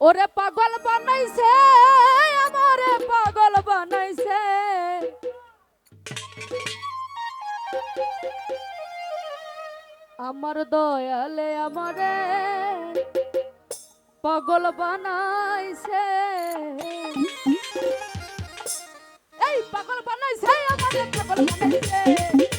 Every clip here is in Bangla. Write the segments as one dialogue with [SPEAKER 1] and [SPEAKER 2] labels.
[SPEAKER 1] ওরে পাগল বানাইছে আমারে পাগল বানাইছে। আমার দয়ালে আমারে পাগল বানাইছে। এই পাগল বানাইছে Thank you.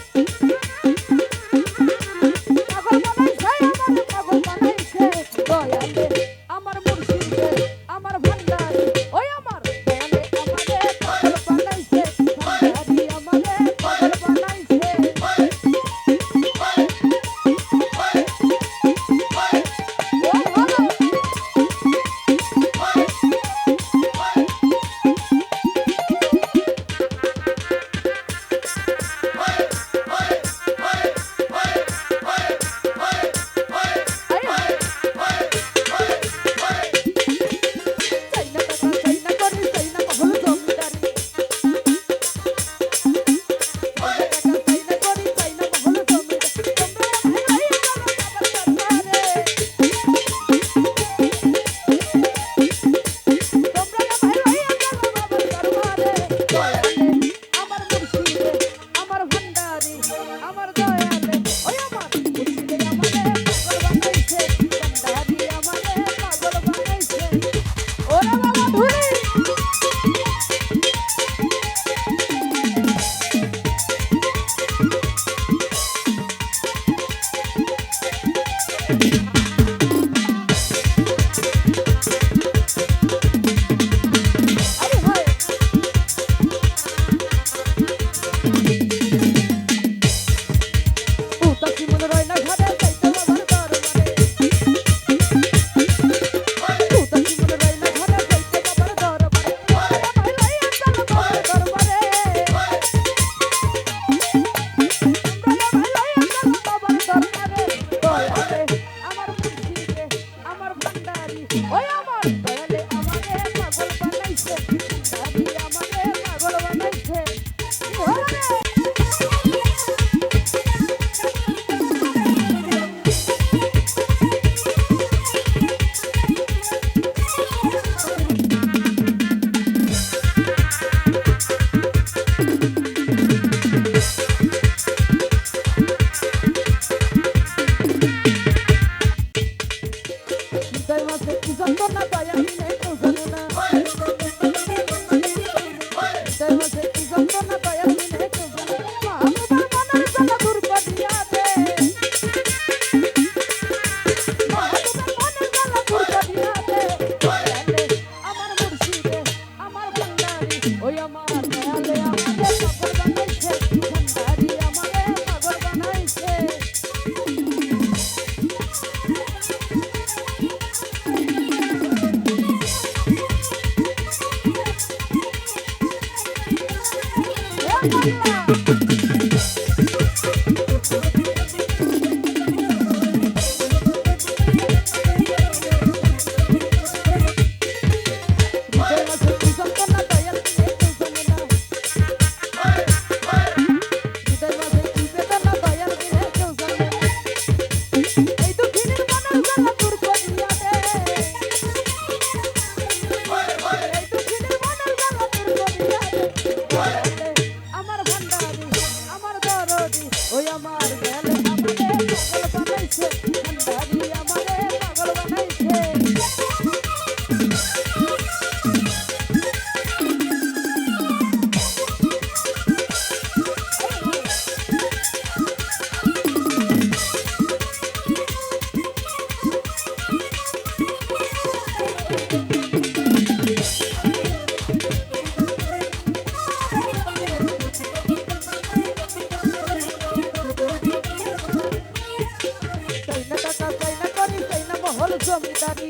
[SPEAKER 1] Thank you. ওই আমার Oh, Ela é uma mulher, জমিদারি